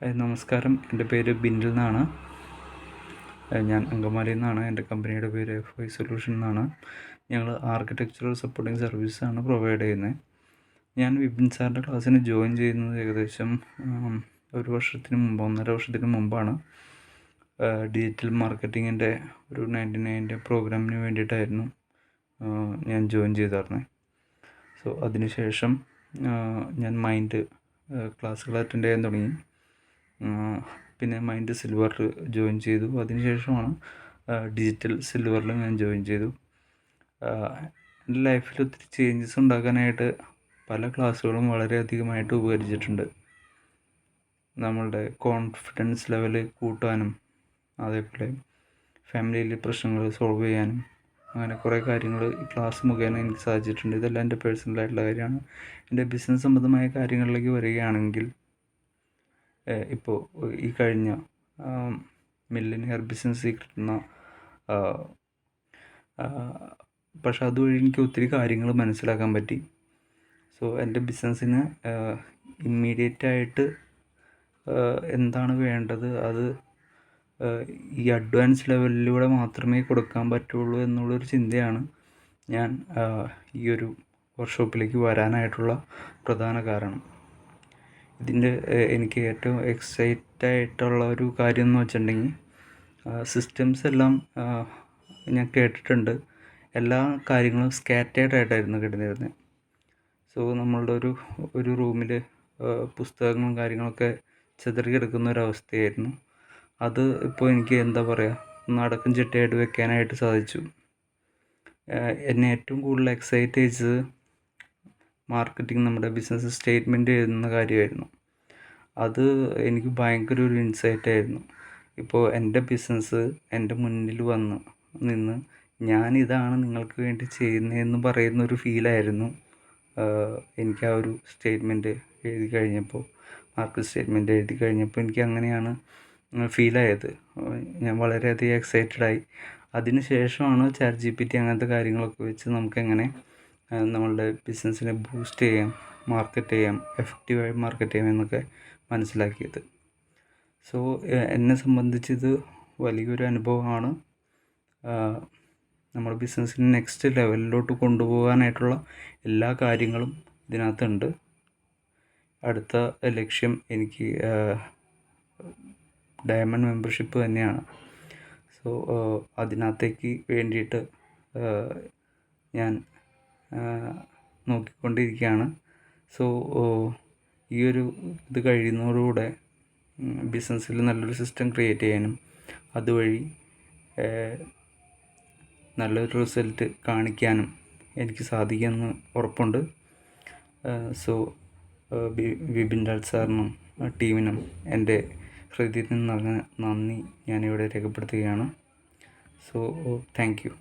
നമസ്കാരം. എന്റെ പേര് ബിൻഡിൽ എന്നാണ്. ഞാൻ അങ്കമാലിയിൽ നിന്നാണ്. എന്റെ കമ്പനിയുടെ പേര് എഫ് ഐ സൊല്യൂഷൻ എന്നാണ്. ഞങ്ങൾ ആർക്കിടെക്ചറൽ സപ്പോർട്ടിംഗ് ആണ് പ്രൊവൈഡ് ചെയ്യുന്നത് ഞാൻ വിപിൻ സാറിന്റെ ക്ലാസ്സിന് ജോയിൻ ചെയ്യുന്നത് ഏകദേശം ഒരു വർഷത്തിന് മുമ്പ് ഒന്നര വർഷത്തിന് മുമ്പാണ്. ഡിജിറ്റൽ മാർക്കറ്റിങ്ങിന്റെ ഒരു നയന്റി നയന്റെ പ്രോഗ്രാമിന് വേണ്ടിയിട്ടായിരുന്നു ഞാൻ ജോയിൻ ചെയ്തിരുന്നത് സോ അതിനുശേഷം ഞാൻ മൈൻഡ് ക്ലാസ്സുകൾ അറ്റൻഡ് ചെയ്യാൻ തുടങ്ങി. പിന്നെ മൈൻഡ് സിൽവറിൽ ജോയിൻ ചെയ്തു. അതിനുശേഷമാണ് ഡിജിറ്റൽ സിൽവറിൽ ഞാൻ ജോയിൻ ചെയ്തു. എന്റെ ലൈഫിൽ ഒത്തിരി ചേഞ്ചസ് ഉണ്ടാക്കാനായിട്ട് പല ക്ലാസ്സുകളും വളരെയധികമായിട്ട് ഉപകരിച്ചിട്ടുണ്ട്. നമ്മളുടെ കോൺഫിഡൻസ് ലെവൽ കൂട്ടാനും അതേപോലെ ഫാമിലിയിലെ പ്രശ്നങ്ങൾ സോൾവ് ചെയ്യാനും അങ്ങനെ കുറേ കാര്യങ്ങൾ ഈ ക്ലാസ് മുഖേന എനിക്ക് സാധിച്ചിട്ടുണ്ട്. ഇതെല്ലാം എന്റെ പേഴ്സണലായിട്ടുള്ള കാര്യമാണ്. എന്റെ ബിസിനസ് സംബന്ധമായ കാര്യങ്ങളിലേക്ക് വരികയാണെങ്കിൽ ഇപ്പോൾ ഈ കഴിഞ്ഞ മില്ലനിയർ ബിസിനസ് കിട്ടുന്ന പക്ഷെ അതുവഴി എനിക്ക് ഒത്തിരി കാര്യങ്ങൾ മനസ്സിലാക്കാൻ പറ്റി. സോ എന്റെ ബിസിനസ്സിന് ഇമ്മീഡിയറ്റ് ആയിട്ട് എന്താണ് വേണ്ടത്? അത് ഈ അഡ്വാൻസ് ലെവലിലൂടെ മാത്രമേ കൊടുക്കാൻ പറ്റുള്ളൂ എന്നുള്ളൊരു ചിന്തയാണ് ഞാൻ ഈ ഒരു വർക്ക്ഷോപ്പിലേക്ക് വരാനായിട്ടുള്ള പ്രധാന കാരണം. ഇതിന്റെ എനിക്ക് ഏറ്റവും എക്സൈറ്റ് ആയിട്ടുള്ള ഒരു കാര്യം എന്ന് വെച്ചിട്ടുണ്ടെങ്കിൽ സിസ്റ്റംസ് എല്ലാം ഞാൻ കേട്ടിട്ടുണ്ട്. എല്ലാ കാര്യങ്ങളും സ്കാറ്റേഡ് ആയിട്ടായിരുന്നു കിടന്നിരുന്നത്. സോ നമ്മളുടെ ഒരു ഒരു റൂമിൽ പുസ്തകങ്ങളും കാര്യങ്ങളൊക്കെ ചിതറി കിടക്കുന്ന ഒരവസ്ഥയായിരുന്നു അത് ഇപ്പോൾ എനിക്ക് എന്താ പറയുക ഒന്ന് അടക്കം ചിട്ടയായിട്ട് വെക്കാനായിട്ട് സാധിച്ചു. എന്നെ ഏറ്റവും കൂടുതൽ എക്സൈറ്റ് ചെയ്തത് മാർക്കറ്റിംഗ് നമ്മുടെ ബിസിനസ് സ്റ്റേറ്റ്മെന്റ് എഴുതുന്ന കാര്യമായിരുന്നു. അത് എനിക്ക് ഭയങ്കര ഒരു ഇൻസൈറ്റ് ആയിരുന്നു. ഇപ്പോൾ എന്റെ ബിസിനസ് എന്റെ മുന്നിൽ വന്ന് നിന്ന് ഞാൻ ഇതാണ് നിങ്ങൾക്ക് വേണ്ടി ചെയ്യുന്നതെന്ന് പറയുന്ന ഒരു ഫീലായിരുന്നു എനിക്ക് ആ ഒരു സ്റ്റേറ്റ്മെന്റ് എഴുതി കഴിഞ്ഞപ്പോൾ മാർക്ക് സ്റ്റേറ്റ്മെന്റ് എഴുതി കഴിഞ്ഞപ്പോൾ എനിക്ക് അങ്ങനെയാണ് ഫീലായത് ഞാൻ വളരെയധികം എക്സൈറ്റഡായി അതിന് ശേഷമാണ് ചാറ്റ് ജി പി ടി അങ്ങനത്തെ കാര്യങ്ങളൊക്കെ വെച്ച് നമുക്കെങ്ങനെ നമ്മളുടെ ബിസിനസ്സിനെ ബൂസ്റ്റ് ചെയ്യാം മാർക്കറ്റ് ചെയ്യാം എഫക്റ്റീവായി മാർക്കറ്റ് ചെയ്യാം എന്നൊക്കെ മനസ്സിലാക്കിയത്. സോ എന്നെ സംബന്ധിച്ചിത് വലിയൊരു അനുഭവമാണ്. നമ്മുടെ ബിസിനസ്സിനെ നെക്സ്റ്റ് ലെവലിലോട്ട് കൊണ്ടുപോകാനായിട്ടുള്ള എല്ലാ കാര്യങ്ങളും ഇതിനകത്തുണ്ട്. അടുത്ത ലക്ഷ്യം എനിക്ക് ഡയമണ്ട് മെമ്പർഷിപ്പ് തന്നെയാണ്. സോ അതിനകത്തേക്ക് വേണ്ടിയിട്ട് ഞാൻ നോക്കിക്കൊണ്ടിരിക്കുകയാണ്. സോ ഈ ഒരു ഇത് കഴിയുന്നതോടുകൂടെ ബിസിനസ്സിൽ നല്ലൊരു സിസ്റ്റം ക്രിയേറ്റ് ചെയ്യാനും അതുവഴി നല്ലൊരു റിസൾട്ട് കാണിക്കാനും എനിക്ക് സാധിക്കുമെന്ന് ഉറപ്പുണ്ട്. സോ വിപിൻ ലാൽ സാറിനും ടീമിനും എന്റെ ഹൃദയത്തിൽ നിന്ന് നന്ദി ഞാനിവിടെ രേഖപ്പെടുത്തുകയാണ്. So thank you.